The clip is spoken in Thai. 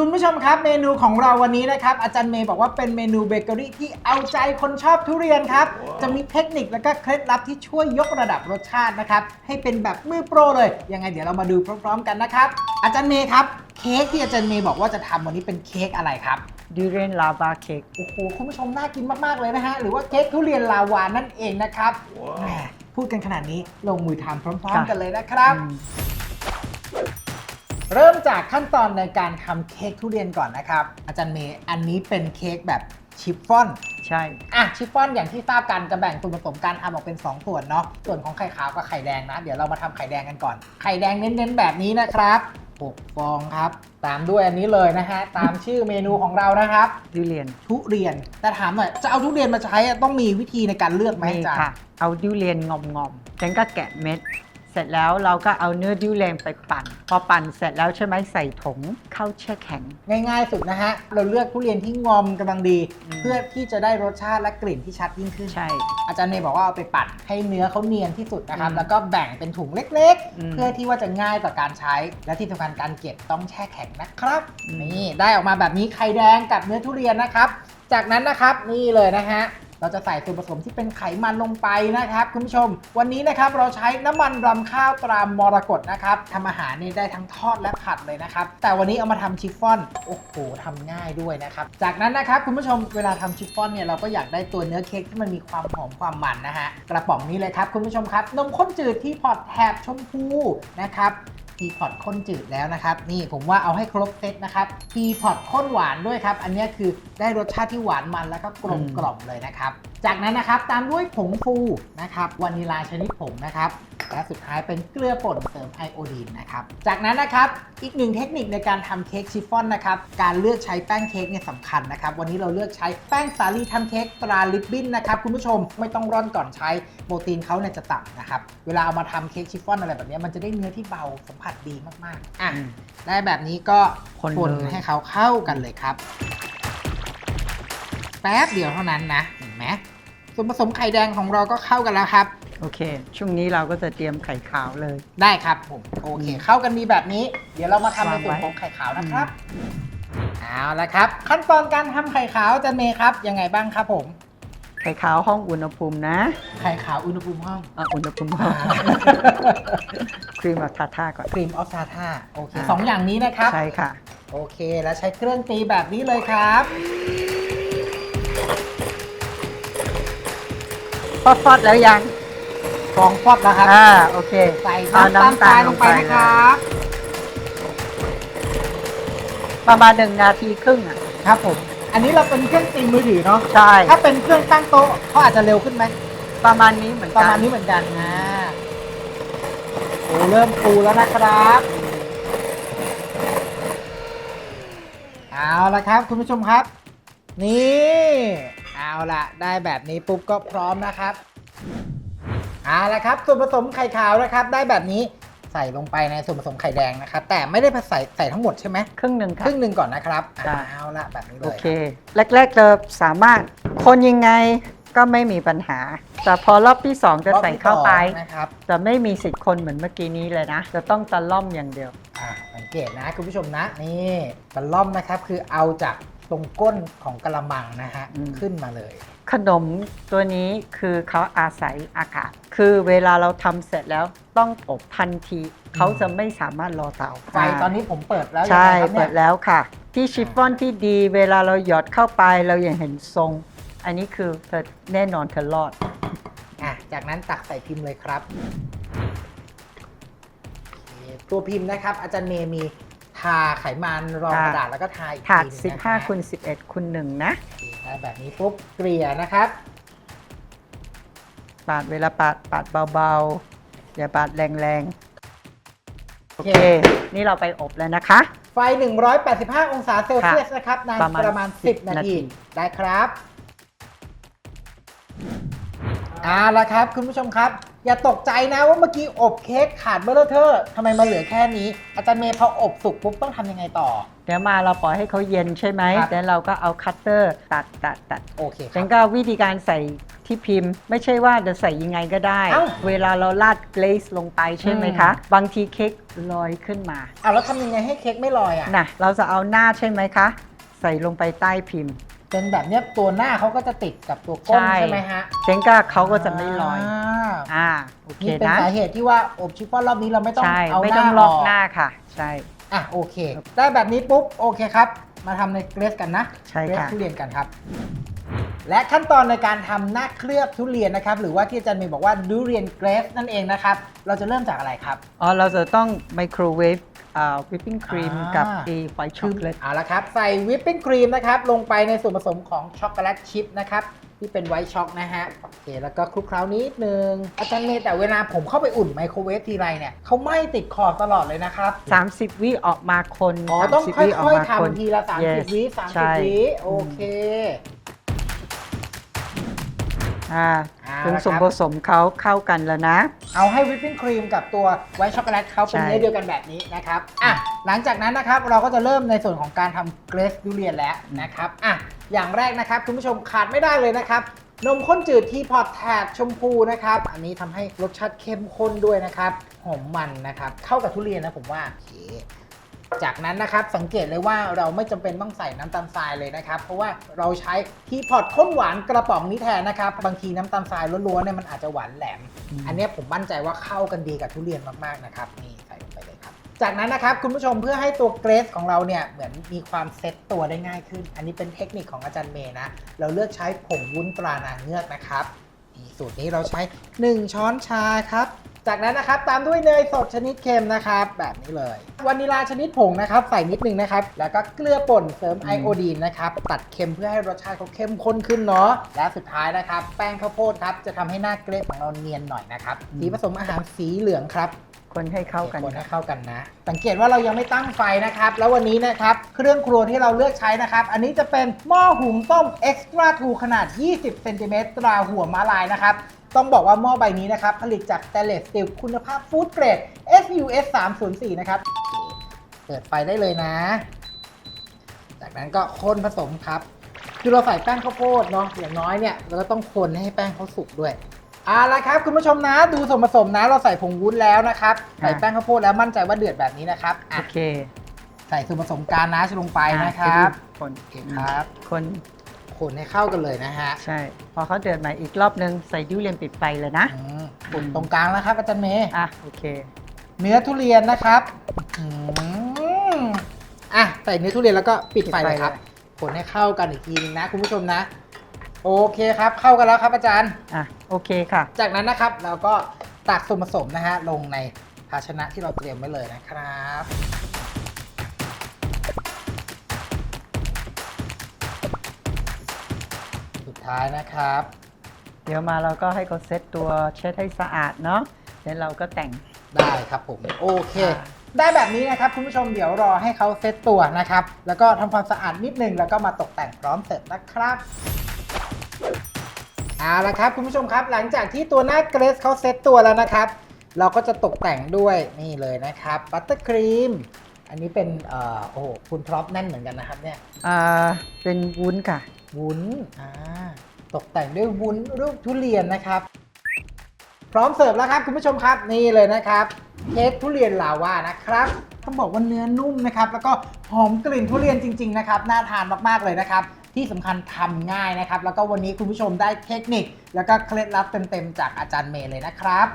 คุณผู้ชมครับเมนูของเราวันนี้นะครับ อาจารย์เมย์บอกว่าเป็นเมนูเบเกอรี่ที่เอาใจคนชอบทุเรียนครับ จะมีเทคนิคและก็เคล็ดลับที่ช่วยยกระดับรสชาตินะครับ ให้เป็นแบบมือโปรเลย ยังไงเดี๋ยวเรามาดูพร้อมๆกันนะครับ อาจารย์เมย์ครับ เค้กที่อาจารย์เมย์บอกว่าจะทำวันนี้เป็นเค้กอะไรครับ ดูเรนลาบาเค้กโอ้โหคุณผู้ชมน่ากินมากๆเลยนะฮะหรือว่าเค้กทุเรียนลาวานั่นเองนะครับแหมพูดกันขนาดนี้ลงมือทำพร้อม ๆ กันเลยนะครับ เริ่มจากขั้นตอนในการทำเค้กทุเรียนก่อนนะครับ อาจารย์เมย์อันนี้เป็นเค้กแบบชิฟฟ่อน ใช่ อะชิฟฟ่อนอย่างที่ทราบกันจะแบ่งส่วนผสมการทำออกเป็น 2 ส่วนเนาะส่วนของไข่ขาวกับไข่แดงนะ เดี๋ยวเรามาทำไข่แดงกันก่อน ไข่แดงเน้นๆแบบนี้นะครับ6ฟองครับ ตามด้วยอันนี้เลยนะฮะตามชื่อเมนูของเรานะครับดูเรียนทุเรียนแต่ถามหน่อยจะเอาทุเรียนมาใช้อะต้องมีวิธีในการเลือกไหมมีอาจารย์ ค่ะ เอาดูเรียนงอมงอมๆฉันก็แกะเม็ด เสร็จแล้วเราก็เอาเนื้อดูเรียนไปปั่น พอปั่นเสร็จแล้วใช่ไหมใส่ถุงเข้าแช่แข็ง ง่ายๆสุดนะฮะ เราเลือกทุเรียนที่งอมกำลังดี อืม เพื่อที่จะได้รสชาติและกลิ่นที่ชัดยิ่งขึ้น ใช่ อาจารย์เมย์บอกว่าเอาไปปั่นให้เนื้อเขาเนียนที่สุดนะครับ อืมแล้วก็แบ่งเป็นถุงเล็กอืมๆ เพื่อที่ว่าจะง่ายต่อการใช้ และที่สำคัญการเก็บต้องแช่แข็งนะครับอืม นี่ได้ออกมาแบบนี้ไข่แดงกับเนื้อทุเรียนนะครับ จากนั้นนะครับนี่เลยนะฮะ เราจะใส่ส่วนผสมที่เป็นไขมันลงไปนะครับคุณผู้ชม วันนี้นะครับเราใช้น้ำมันรำข้าวตรามรกตนะครับทำอาหารนี่ได้ทั้งทอดและผัดเลยนะครับ แต่วันนี้เอามาทำชิฟฟ่อนโอ้โหทำง่ายด้วยนะครับ จากนั้นนะครับคุณผู้ชมเวลาทำชิฟฟ่อนเนี่ยเราก็อยากได้ตัวเนื้อเค้กที่มันมีความหอมความมันนะฮะกระป๋องนี้เลยครับคุณผู้ชมครับนมข้นจืดที่พอร์ตแถบชมพูนะครับ ทีพอตข้นจืดแล้วนะครับ นี่ผมว่าเอาให้ครบเซตนะครับทีพอตข้นหวานด้วยครับ อันนี้คือได้รสชาติที่หวานมันแล้วก็กลมกล่อมเลยนะครับ จากนั้นนะครับตามด้วยผงฟูนะครับวานิลาชนิดผงนะครับ และสุดท้ายเป็นเกลือป่นเสริมไอโอดีนนะครับ จากนั้นนะครับอีกหนึ่งเทคนิคในการทำเค้กชิฟฟ่อนนะครับการเลือกใช้แป้งเค้กเนี่ยสำคัญนะครับ วันนี้เราเลือกใช้แป้งสาลีทำเค้กตราลิปบิ้นนะครับคุณผู้ชมไม่ต้องร่อนก่อนใช้โปรตีนเขาเนี่ยจะต่ำนะครับเวลาเอามาทำเค้กชิฟฟ่อนอะไรแบบเนี้ยมันจะได้เนื้อที่เบาสัมผัสดีมากๆอะอืมได้แบบนี้ก็คนคนเลยให้เขาเข้ากันเลยครับ แป๊บเดียวเท่านั้นนะเห็นไหมส่วนผสมไข่แดงของเราก็เข้ากันแล้วครับ โอเค ช่วงนี้เราก็จะเตรียมไข่ขาวเลย ได้ครับผมโอเคอืมเข้ากันมีแบบนี้ เดี๋ยวเรามาทำในส่วนวางไว้ของไข่ขาวนะครับเอาละครับ ขั้นตอนการทำไข่ขาวอาจะเมย์ครับยังไงบ้างครับผม ไข่ขาวห้องอุณหภูมินะ ไข่ขาวอุณหภูมิห้องอะอุณหภูมิห้องครีมเอาทาท่าก่อนครีมออฟซาท่าโอเคอ่าสองอย่างนี้นะครับใช่ค่ะ โอเคแล้วใช้เครื่องตีแบบนี้เลยครับฟอดฟอดๆแล้วยัง ฟองฟอดแล้วครับอ่าโอเคใส่เอาน้ำตาลทรายลงไปเลยนะครับประมาณหนึ่งนาทีครึ่งอะครับผมอันนี้เราเป็นเครื่องตีมือถือเนาะใช่ถ้าเป็นเครื่องตั้งโต๊ะเขาอาจจะเร็วขึ้นไหมประมาณนี้เหมือนปกัระมาณนี้เหมือนกันอ่าโอ้เริ่มฟูแล้วนะครับเอาละครับ คุณผู้ชมครับ นี่ เอาละได้แบบนี้ปุ๊บก็พร้อมนะครับ เอาละครับ ส่วนผสมไข่ขาวนะครับ ได้แบบนี้ใส่ลงไปในส่วนผสมไข่แดงนะครับ แต่ไม่ได้ใส่ใส่ทั้งหมดใช่ไหมครึ่งหนึ่งคค่ะรึ่งหนึ่งก่อนนะครับจ้ะเอาละแบบนี้เลโอยเค แรกๆเราสามารถคนยังไงก็ไม่มีปัญหา แต่พอรอบที่สองจะใส่เข้าไปรอบที่สองนะครับ จะไม่มีสิทธิ์คนเหมือนเมื่อกี้นี้เลยนะ จะต้องตะล่อมอย่างเดียว อ่าสังเกตนะคุณผู้ชมนะนี่ตะล่อมนะครับคือเอาจาก ตรงก้นของกระมังนะฮะอืม ขึ้นมาเลย ขนมตัวนี้คือเขาอาศัยอากาศ คือเวลาเราทำเสร็จแล้วต้องอบทันที เขาจะไม่สามารถรอเตาไฟตอนนี้ผมเปิดแล้วใช่ยังไงครับเปินี่ยดแล้วค่ะ ที่ชิฟฟ่อนที่ดีเวลาเราหยอดเข้าไปเรายังเห็นทรง อันนี้คือเธอแน่นอนเธอรอด อะจากนั้นตักใส่พิมพ์เลยครับโอเคตัวพิมพ์นะครับ อาจารย์เมย์มี ทาไขมันรองค่ะกระดาษแล้วก็ทาอีกถาดทีหนึงนะฮะ15คูณ11คูณ1นะโอเคได้แบบนี้ปุ๊บเกลี่ยนะครับ ปาดเวลาปาดปาดเบาๆ อย่าปาดแรงๆ โอเค นี่เราไปอบแล้วนะคะ ไฟ 185 องศาเซลเซียสนะครับ นานประมาณประมาณ 10 10 นานาที ที ได้ครับเอาละครับ คุณผู้ชมครับ อย่าตกใจนะว่าเมื่อกี้อบเค้กขาดเบอร์เทอร์ทำไมมาเหลือแค่นี้ อาจารย์เมย์พออบสุกปุ๊บต้องทำยังไงต่อ เดี๋ยวมาเราปล่อยให้เขาเย็นใช่ไหมครับ แล้วเราก็เอาคัตเตอร์ตัดตัดตัดโอเคคฉัรันบก็วิธีการใส่ที่พิมพ์ ไม่ใช่ว่าจะใส่ยังไงก็ได้ เอ้าเวลาเราราดเกรซลงไปใช่ไหมคะ บางทีเค้กลอยขึ้นมาอะแล้วทำยังไงให้เค้กไม่ลอยอะ นะเราจะเอาหน้าใช่ไหมคะ ใส่ลงไปใต้พิมพ์ เป็นแบบเนี้ยตัวหน้าเขาก็จะติดกับตัวก้นใช่ ใช่ไหมฮะเซงก้าเขาก็จะไม่ลอยาอ่า โอเคนี่เป็นนะ สาเหตุที่ว่าอบชิฟฟ่อนรอบนี้เราไม่ต้องใช่ เอาไม่หต้น้าองล็อกกหน้าค่ะ ใช่ อะโอเค ได้แบบนี้ปุ๊บโอเคครับ มาทำในเกรสกันนะ ใช่เกรสค่ะ ทุเรียนกันครับ และขั้นตอนในการทำหน้าเคลือบทุเรียนนะครับ หรือว่าที่อาจารย์เมย์บอกว่าดูเรียนเกรสนั่นเองนะครับ เราจะเริ่มจากอะไรครับ อ๋อ เราจะต้องไมโครเวฟ วิปปิ้งครีมอ่ากับไอไวท์ช็อกโกแลต เอาละครับ ใส่วิปปิ้งครีมนะครับ ลงไปในส่วนผสมของช็อกโกแลตชิพนะครับ ที่เป็นไวท์ช็อกนะฮะ โอเค แล้วก็คลุกเคล้านิดนึง อาจารย์เมย์แต่เวลาผมเข้าไปอุ่นไมโครเวฟทีไรเนี่ยเขาไหม้ติดขอบตลอดเลยนะครับ 30 วิออกมาคนอ๋อ ต้อง30ค่วิออกอยมาๆคนทำทีละ Yes 30วิใช่ 30 วิโอเค อ่าเอาถึงละครับส่วนผสมเขาเข้ากันแล้วนะ เอาให้วิปปิ้งครีมกับตัวไวท์ช็อกโกแลตเขาเป็นใช่ เนื้อเดียวกันแบบนี้นะครับอะหลังจากนั้นนะครับเราก็จะเริ่มในส่วนของการทำเกรสดูเรียนแล้วนะครับอะอย่างแรกนะครับคุณผู้ชมขาดไม่ได้เลยนะครับ นมข้นจืดที่พอตแทดชมพูนะครับ อันนี้ทำให้รสชาติเข้มข้นด้วยนะครับ หอมมันนะครับ เข้ากับทุเรียนนะผมว่าโอเค จากนั้นนะครับสังเกตเลยว่าเราไม่จำเป็นต้องใส่น้ำตาลทรายเลยนะครับ เพราะว่าเราใช้ทีพอตข้นหวานกระป๋องนี้แทนนะครับ บางทีน้ำตาลทรายล้วนๆเนี่ยมันอาจจะหวานแหลมอืมอันเนี้ยผมมั่นใจว่าเข้ากันดีกับทุเรียนมากๆนะครับนี่ใส่ลงไปเลยครับ จากนั้นนะครับคุณผู้ชมเพื่อให้ตัวเกรสของเราเนี่ยเหมือนมีความเซ็ตตัวได้ง่ายขึ้น อันนี้เป็นเทคนิคของอาจารย์เมย์นะเราเลือกใช้ผงวุ้นตรานางเงือกนะครับนี่สูตรนี้เราใช้ 1 ช้อนชาครับ จากนั้นนะครับตามด้วยเนยสดชนิดเค็มนะครับ แบบนี้เลยวานิลาชนิดผงนะครับ ใส่นิดนึงนะครับ แล้วก็เกลือป่นเสริมไอโอดีนนะครับ ตัดเค็มเพื่อให้รสชาติเขาเข้มข้นขึ้นเนาะและสุดท้ายนะครับ แป้งข้าวโพดครับจะทำให้หน้าเกรดของเราเนียนหน่อยนะครับสีผสมอาหารสีเหลืองครับคนให้เข้ากันคนให้เข้ากันนะ สังเกตว่าเรายังไม่ตั้งไฟนะครับ แล้ววันนี้นะครับ เครื่องครัวที่เราเลือกใช้นะครับ อันนี้จะเป็นหม้อหุงต้ม Extra 2ขนาด 20 เซนติเมตรตราหัวม้าลายนะครับ ต้องบอกว่าหม้อใบนี้นะครับ ผลิตจากสเตนเลสสตีลคุณภาพฟู้ดเกรด FUS 304นะครับ เปิดไฟได้เลยนะ จากนั้นก็คนผสมครับ คือเราใส่แป้งข้าวโพดเนาะอย่างน้อยเนี่ยเราก็ต้องคนให้แป้งเขาสุกด้วยเอาละครับคุณผู้ชมนะดูส่วนผสมนะ เราใส่ผงวุ้นแล้วนะครับใส่แป้งข้าวโพดแล้วมั่นใจว่าเดือดแบบนี้นะครับอะโอเค ใส่ส่วนผสมกานาชลงไปนะครับคนโอเคครับ คน คนให้เข้ากันเลยนะฮะใช่ พอเขาเดือดใหม่อีกรอบนึงใส่ดิวเรียนปิดไฟเลยนะอืมปุ่นตรงกลางแล้วครับอาจารย์เมย์อะโอเค เนื้อทุเรียนนะครับอืมอะใส่เนื้อทุเรียนแล้วก็ปิดไฟเลยครับ ปิดไฟเลคนให้เข้ากันอีกทีนึงนะ คุณผู้ชมนะ โอเคครับ เข้ากันแล้วครับอาจารย์ อะโอเคค่ะ จากนั้นนะครับเราก็ตักส่วนผสมนะฮะลงในภาชนะที่เราเตรียมไว้เลยนะครับ ท้ายนะครับ เดี๋ยวมาเราก็ให้เขาเซ็ตตัวเช็ดให้สะอาดเนาะแล้วเราก็แต่ง ได้ครับผมโอเค ค่ะ ได้แบบนี้นะครับคุณผู้ชมเดี๋ยวรอให้เขาเซตตัวนะครับ แล้วก็ทำความสะอาดนิดนึงแล้วก็มาตกแต่งพร้อมเสร็จนะครับเอาละครับคุณผู้ชมครับ หลังจากที่ตัวหน้าเกรสเขาเซตตัวแล้วนะครับ เราก็จะตกแต่งด้วยนี่เลยนะครับบัตเตอร์ครีมอันนี้เป็นเอ่อโอ้โหคุณพร็อพแน่นเหมือนกันนะครับเนี่ย อ่าเป็นวุ้นค่ะ วุ้นอ่าตกแต่งด้วยวุ้นรูปทุเรียนนะครับ พร้อมเสิร์ฟแล้วครับคุณผู้ชมครับนี่เลยนะครับเค้กทุเรียนลาวานะครับต้องบอกว่าเนื้อนุ่มนะครับแล้วก็หอมกลิ่นทุเรียนจริง ๆ นะครับน่าทานมากๆเลยนะครับ ที่สำคัญทำง่ายนะครับ แล้วก็วันนี้คุณผู้ชมได้เทคนิค แล้วก็เคล็ดลับเต็มๆจากอาจารย์เมย์เลยนะครับ